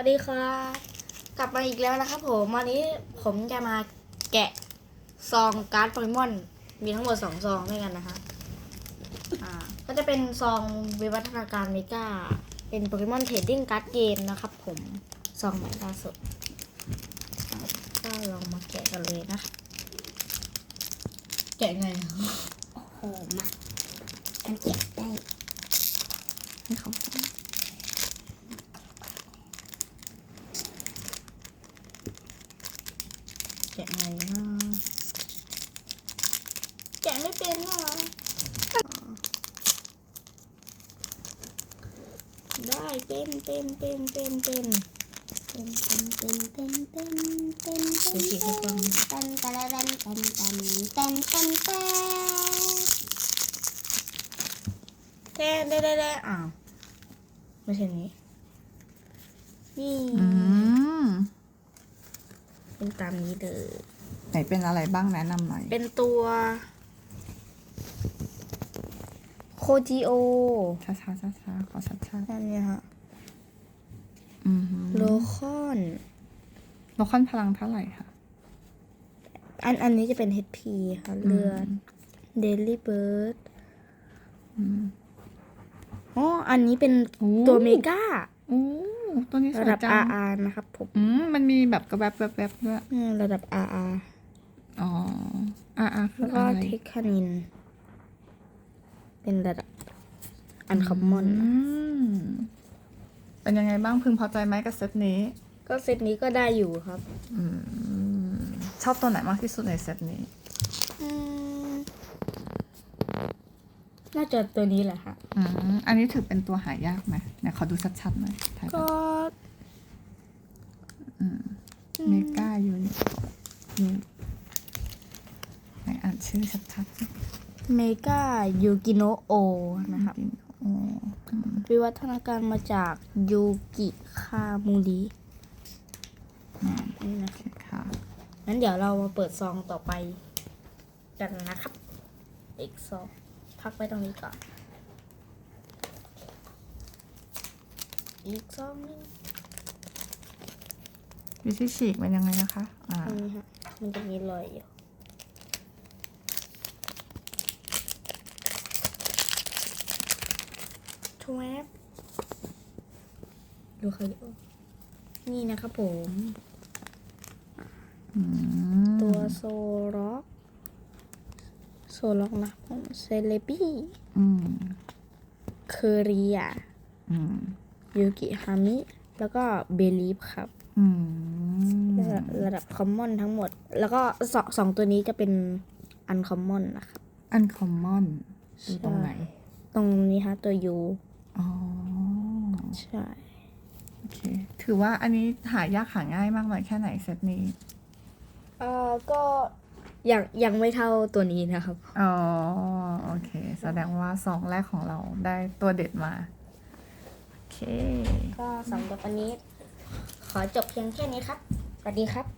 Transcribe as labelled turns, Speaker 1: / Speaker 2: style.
Speaker 1: วัสดีครับกลับมาอีกแล้วนะครับผมวันนี้ผมจะมาแกะซองการ์ดโปเกมอนมีทั้งหมดสองซองด้วยกันนะคะอ่าก็จะเป็นซองวิวัฒนาการเมกาเป็นโปเกมอนเทรดดิ้งการ์ดเกมนะครับผมซองใหม่ล่าสุดก็ลองมาแกะกันเลยนะคะแกะไงอะ
Speaker 2: โอ้โหมามันเก็บได้
Speaker 1: ให้เขาแกะไงนะแกะไม่เป็นเหรอได้เป็นเป็นเป็นเป็นเป็น
Speaker 2: เป็นเป็นเป็นเป็นเป็นเป็น
Speaker 1: เดี๋ยวฉีกให้กล้อง
Speaker 2: เป็นเป็นเป็นเป็นเป็นเป็นเป็น
Speaker 1: แต้ได้ได้ได้อ้าวไม่ใช่นี้นี่
Speaker 3: อืม
Speaker 1: เป็นตามนี้เลย
Speaker 3: ไหนเป็นอะไรบ้างแนะนำหน่อย
Speaker 1: เป็นตัวโคจิโอ
Speaker 3: ช้าช้าช้าช้าๆขอชัดชัด
Speaker 1: นั่นเนี่ยฮะ
Speaker 3: ๆอืมฮึ
Speaker 1: โลคอน
Speaker 3: โลคอนพลังเท่าไหร่คะ
Speaker 1: อันอันนี้จะเป็น HP ค่ะเลือด Daily Bird
Speaker 3: อืม
Speaker 1: อ๋อ อันนี้เป็น
Speaker 3: โอ้
Speaker 1: ตัวเมกา
Speaker 3: โอ้ ตัวนี้ส
Speaker 1: ระ
Speaker 3: วย
Speaker 1: ดับ
Speaker 3: จัง
Speaker 1: RR นะครับผม
Speaker 3: อืมมันมีแบบกระแวบแวบแวบด้วย
Speaker 1: อืมระดับ RR
Speaker 3: อ๋อ อ่าอ่าคือ
Speaker 1: แล้วก็
Speaker 3: อะไร
Speaker 1: เทคคานิน เป็นระดับอันคอมมอน
Speaker 3: อืมเป็นยังไงบ้างพึงพอใจไหมกับเซตนี้
Speaker 1: ก็เซตนี้ก็ได้อยู่ครับ
Speaker 3: อืมชอบตัวไหนมากที่สุดในเซตนี้
Speaker 1: อืม น่าจะตัวนี้แหละค่ะ
Speaker 3: อืมอันนี้ถือเป็นตัวหายากไหมไหนขอดูชัดๆหน่อยถ่ายแบ
Speaker 1: ก็
Speaker 3: บเมกายูนินี่ไหนอ่านชื่อชัดๆสิ
Speaker 1: เมกายูกิโนโอนะครับ
Speaker 3: โอ้อืม
Speaker 1: วิวัฒนาการมาจากยูกิคามูรินี่นะ
Speaker 3: โอเคค่ะ
Speaker 1: งั้นเดี๋ยวเรามาเปิดซองต่อไป กันนะครับ อีกซอง พักไว้ตรงนี้ก่อน อีกซองหนึง
Speaker 3: วิธีฉีกมันยังไงนะคะ อ่า
Speaker 1: ตรงนี้ฮะ มันจะมีรอยอยู่ ทวบดูเขาเยอะนี่นะครับผม
Speaker 3: อืม
Speaker 1: ตัวโซล็อก โซล็อกนะผมเซเลบี้
Speaker 3: อืม
Speaker 1: เคอรีย
Speaker 3: อืม
Speaker 1: ยูกิฮามิ แล้วก็เบลีฟครับ
Speaker 3: อืม
Speaker 1: ระดับระดับคอมมอนทั้งหมด แล้วก็สองสองตัวนี้จะเป็นอันคอมมอนนะครับ
Speaker 3: อันคอมมอนอยู่ตรงไหน
Speaker 1: ตรงนี้ฮะตัวยู
Speaker 3: อ๋อ
Speaker 1: ใช่
Speaker 3: โอเค ถือว่าอันนี้หายากหาง่ายมากน้อยแค่ไหนเซตนี้
Speaker 1: เอ่อก็ ยังยังไม่เท่าตัวนี้นะครับ
Speaker 3: อ๋อ โอเค แสดงว่าสองแรกของเราได้ตัวเด็ดมา โอเค
Speaker 1: ก็สำหรับวันนี้ ขอจบเพียงแค่นี้ครับ สวัสดีครับ
Speaker 3: ครับ